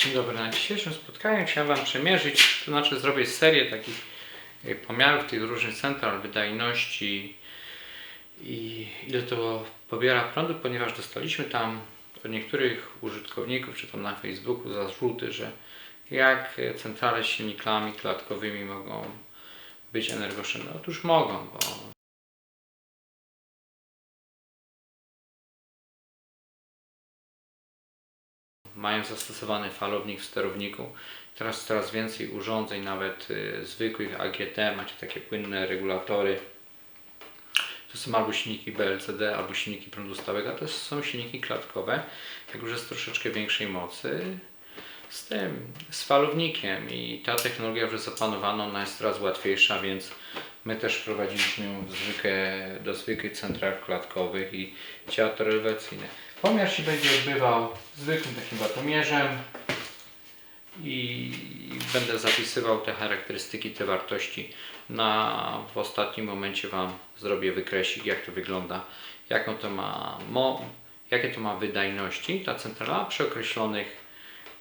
Dzień dobry. Na dzisiejszym spotkaniu chciałem Wam przemierzyć, to znaczy zrobić serię takich y, pomiarów tych różnych central wydajności i ile to pobiera prądu, ponieważ dostaliśmy tam od niektórych użytkowników, czy tam na Facebooku zarzuty, że jak y, centrale z silnikami klatkowymi mogą być energooszczędne. Otóż mogą, bo mają zastosowany falownik w sterowniku. Teraz coraz więcej urządzeń, nawet y, zwykłych AGT, macie takie płynne regulatory. To są albo silniki BLCD, albo silniki prądu stałego, a to są silniki klatkowe, jak już jest troszeczkę większej mocy, z tym, z falownikiem i ta technologia już jest opanowana, ona jest coraz łatwiejsza, więc my też wprowadziliśmy ją do zwykłych central klatkowych i teatr elewacyjny. Pomiar się będzie odbywał zwykłym takim batomierzem i będę zapisywał te charakterystyki, te wartości. Na, w ostatnim momencie Wam zrobię wykresik, jak to wygląda, jaką to ma, mo, jakie to ma wydajności ta centrala przy określonych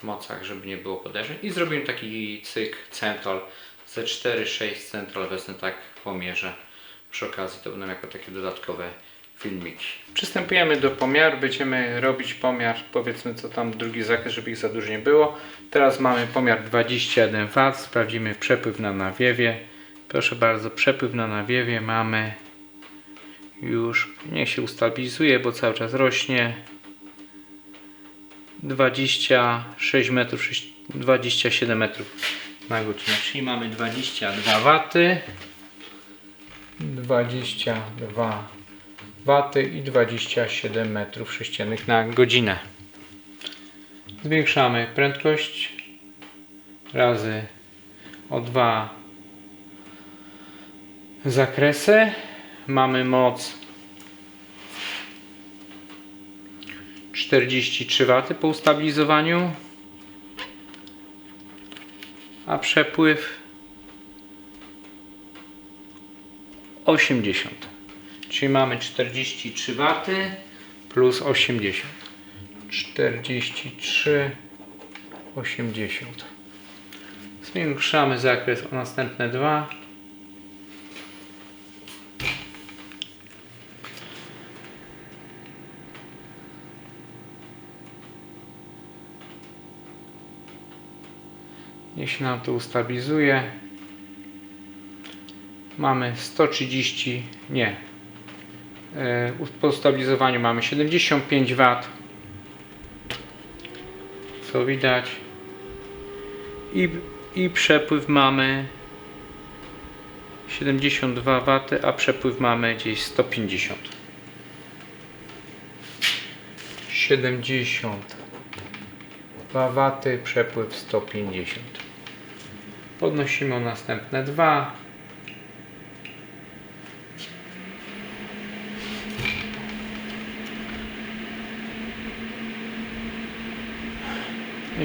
mocach, żeby nie było podejrzeń. I zrobiłem taki cykl central ze 4-6 central wezmę tak pomierzę. Przy okazji to będą jako takie dodatkowe filmiki. Przystępujemy do pomiaru. Będziemy robić pomiar, powiedzmy co tam drugi zakres, żeby ich za dużo nie było. Teraz mamy pomiar 21 W. Sprawdzimy przepływ na nawiewie. Proszę bardzo, przepływ na nawiewie mamy już, niech się ustabilizuje, bo cały czas rośnie. 26 metrów, 6 27 metrów na godzinę, czyli mamy 22 waty. 22 waty i 27 metrów sześciennych na godzinę. Zwiększamy prędkość razy o 2 zakresy. Mamy moc 43 waty po ustabilizowaniu, a przepływ 80. Czyli mamy 43 waty plus 80. 43 80. Zwiększamy zakres o następne dwa. Jeśli nam to ustabilizuje, mamy 130, nie, po stabilizowaniu mamy 75 W co widać? I, i przepływ mamy 72 W a przepływ mamy gdzieś 150 72 W przepływ 150 podnosimy o następne dwa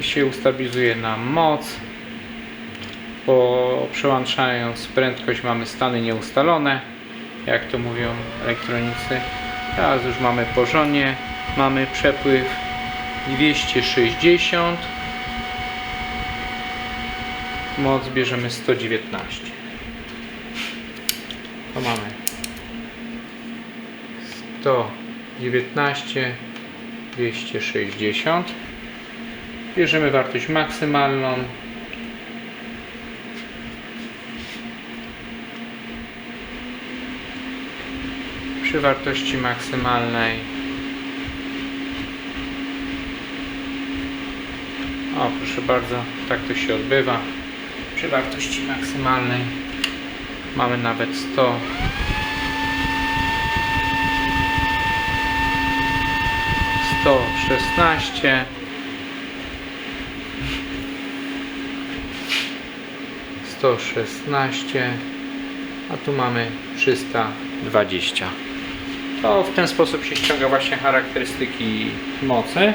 się ustabilizuje nam moc. Bo przełączając prędkość mamy stany nieustalone. Jak to mówią elektronicy. Teraz już mamy porządnie. Mamy przepływ 260 moc bierzemy 119 to mamy 119 260 Bierzemy wartość maksymalną. Przy wartości maksymalnej O, proszę bardzo, tak to się odbywa. Przy wartości maksymalnej mamy nawet 100 116 116 a tu mamy 320 to w ten sposób się ściąga właśnie charakterystyki mocy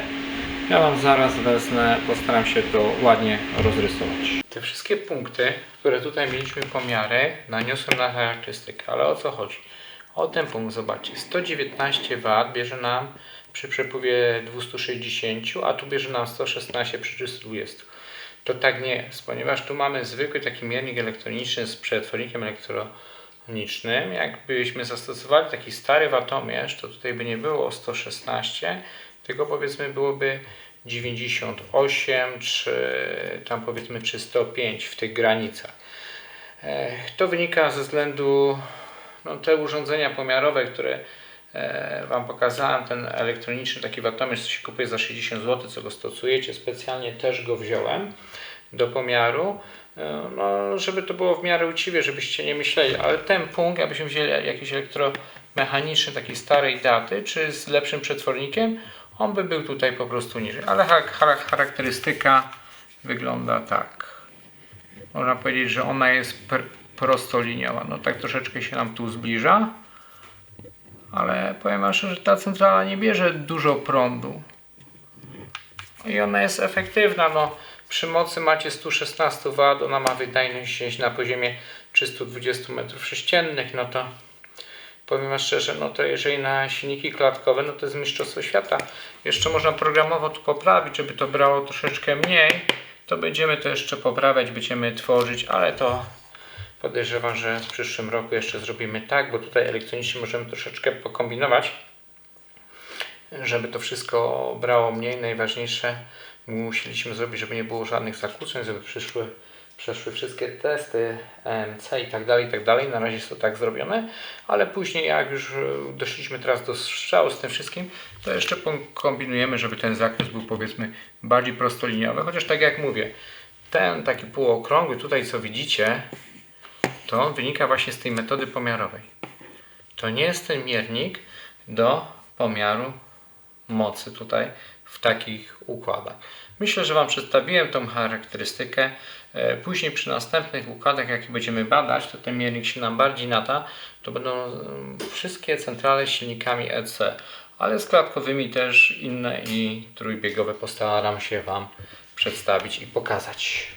ja Wam zaraz wezmę, postaram się to ładnie rozrysować te wszystkie punkty, które tutaj mieliśmy pomiary naniosłem na charakterystykę, ale o co chodzi? O ten punkt, zobaczcie, 119 W bierze nam przy przepływie 260, a tu bierze nam 116 przy 320. To tak nie jest, ponieważ tu mamy zwykły taki miernik elektroniczny z przetwornikiem elektronicznym. Jakbyśmy zastosowali taki stary watomierz, to tutaj by nie było 116, tylko powiedzmy byłoby 98 czy tam powiedzmy przy 105 w tych granicach. E, To wynika ze względu no, te urządzenia pomiarowe, które Wam pokazałem, ten elektroniczny taki watomierz, co się kupuje za 60 zł, co go stosujecie, specjalnie też go wziąłem do pomiaru, e, no, żeby to było w miarę uczciwie, żebyście nie myśleli, ale ten punkt, abyśmy wzięli jakiś elektromechaniczny takiej starej daty, czy z lepszym przetwornikiem, on by był tutaj po prostu niżej, ale char- char- charakterystyka wygląda tak. Można powiedzieć, że ona jest pr- prostoliniowa. No tak troszeczkę się nam tu zbliża, ale powiem wam szczerze, że ta centrala nie bierze dużo prądu. I ona jest efektywna. No, przy mocy macie 116 W, ona ma wydajność na poziomie 320 m3, no to powiem wam szczerze, no to jeżeli na silniki klatkowe, no to jest mistrzostwo świata. Jeszcze można programowo tu poprawić, żeby to brało troszeczkę mniej, to będziemy to jeszcze poprawiać, będziemy tworzyć, ale to podejrzewam, że w przyszłym roku jeszcze zrobimy tak, bo tutaj elektronicznie możemy troszeczkę pokombinować, żeby to wszystko brało mniej. Najważniejsze musieliśmy zrobić, żeby nie było żadnych zakłóceń, żeby przyszły, przeszły wszystkie testy EMC i tak dalej, i tak dalej. Na razie jest to tak zrobione, ale później jak już e, doszliśmy teraz do strzału z tym wszystkim, to jeszcze kombinujemy, żeby ten zakres był powiedzmy bardziej prostoliniowy, chociaż tak jak mówię, ten taki półokrągły tutaj co widzicie, to wynika właśnie z tej metody pomiarowej. To nie jest ten miernik do pomiaru mocy tutaj w takich układach. Myślę, że Wam przedstawiłem tą charakterystykę. E, Później przy następnych układach, jakie będziemy badać, to ten miernik się nam bardziej nada. To będą mm, wszystkie centrale z silnikami EC, ale z klatkowymi też inne i trójbiegowe postaram się Wam przedstawić i pokazać.